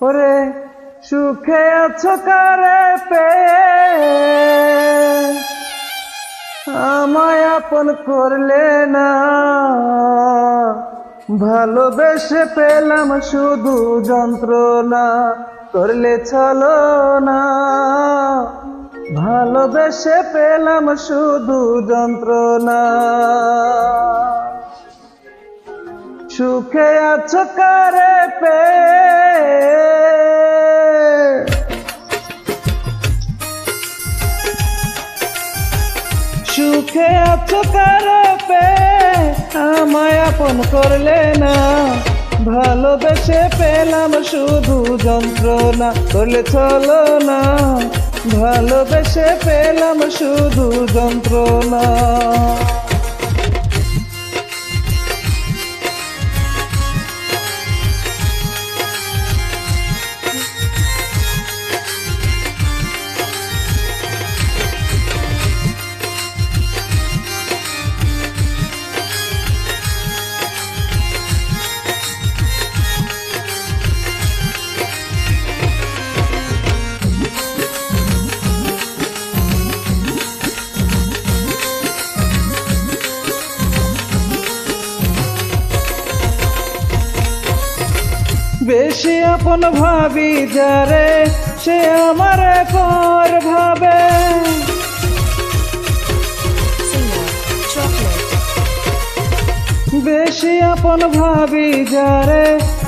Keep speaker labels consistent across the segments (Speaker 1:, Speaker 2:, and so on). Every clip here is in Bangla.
Speaker 1: ওরে সুখে আছো কারে পে আমায় আপন করলে না। ভালোবেসে পেলাম শুধু যন্ত্রণা। করলে চলো না। ভালোবেসে পেলাম শুধু যন্ত্রণা। সুখে আছো কারে পে সুখে আছো কারে পে আমায় আপন করলে না। ভালোবেসে পেলাম শুধু যন্ত্রণা, করলে চলো না। ভালোবেসে পেলাম শুধু যন্ত্রণা। বেশি আপন ভাবি যারে সে আমার কর ভাবে। বেশি আপন ভাবি যারে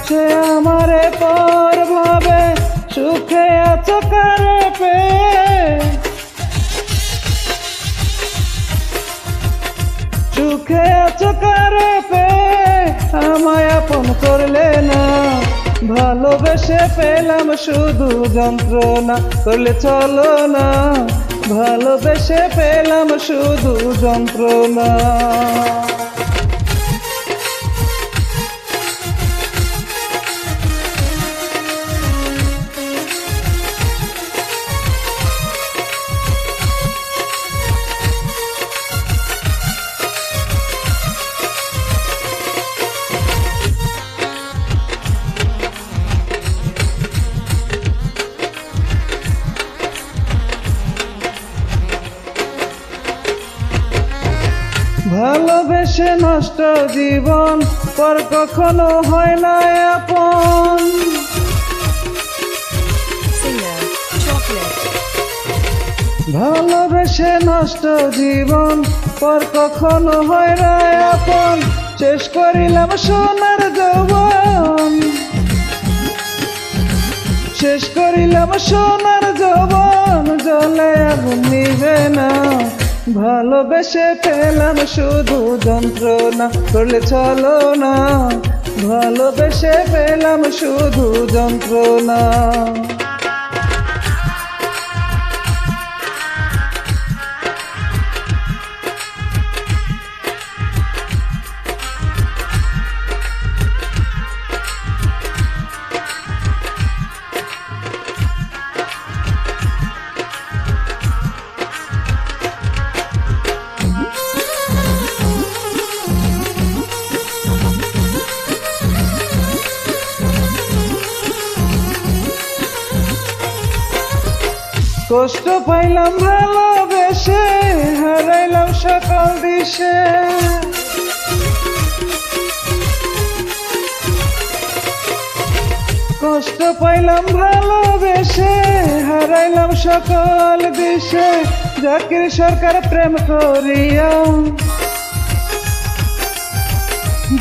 Speaker 1: সে আমার পর ভাবে। সুখে আছো কারে পে? সুখে আছো কারে পে? আমায় আপন করলে না। ভালোবেসে পেলাম শুধু যন্ত্রণা করলে চলো না। ভালোবেসে পেলাম শুধু যন্ত্রণা। ভালোবেসে নষ্ট জীবন পর কখনো হয় না আপন। ভালোবেসে নষ্ট জীবন পর কখনো হয় না আপন। শেষ করিলাম সোনার যৌবন। শেষ করিলাম সোনার যৌবন জলে আগুন নিবে না। ভালোবেসে পেলাম শুধু যন্ত্রণা করলে চলো না। ভালোবেসে পেলাম শুধু যন্ত্রণা। কষ্ট পাইলাম ভালোবেসে হারাইলাম সকাল দিশে। কষ্ট পাইলাম ভালোবেসে হারাইলাম সকল দিশে। জাকির সরকার প্রেম করিয়া।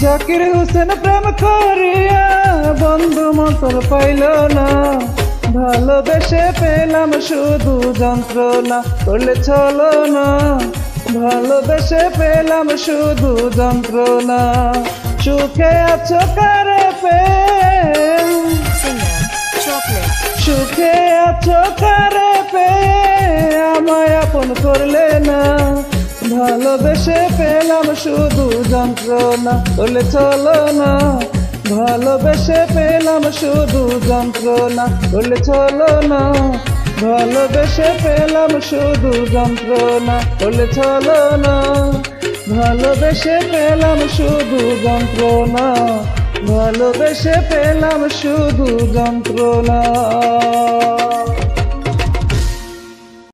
Speaker 1: জাকির হোসেন প্রেম করিয়া, বন্ধু মন্তর পাইল না। ভালোবেসে পেলাম শুধু যন্ত্রণা, করলে চলো না। ভালোবেসে পেলাম শুধু যন্ত্রণা। সুখে আছো কারে পে সুখে আছো কারে পে আমায় আপন করলে না। ভালোবেসে পেলাম শুধু যন্ত্রণা বলে চলো না। ভালোবেসে পেলাম শুধু যন্ত্রণা। বলে চলো না, ভালোবেসে পেলাম শুধু যন্ত্রণা। বলে চলো না, ভালোবেসে পেলাম শুধু যন্ত্রণা। ভালো ভালোবেসে পেলাম শুধু যন্ত্রণা।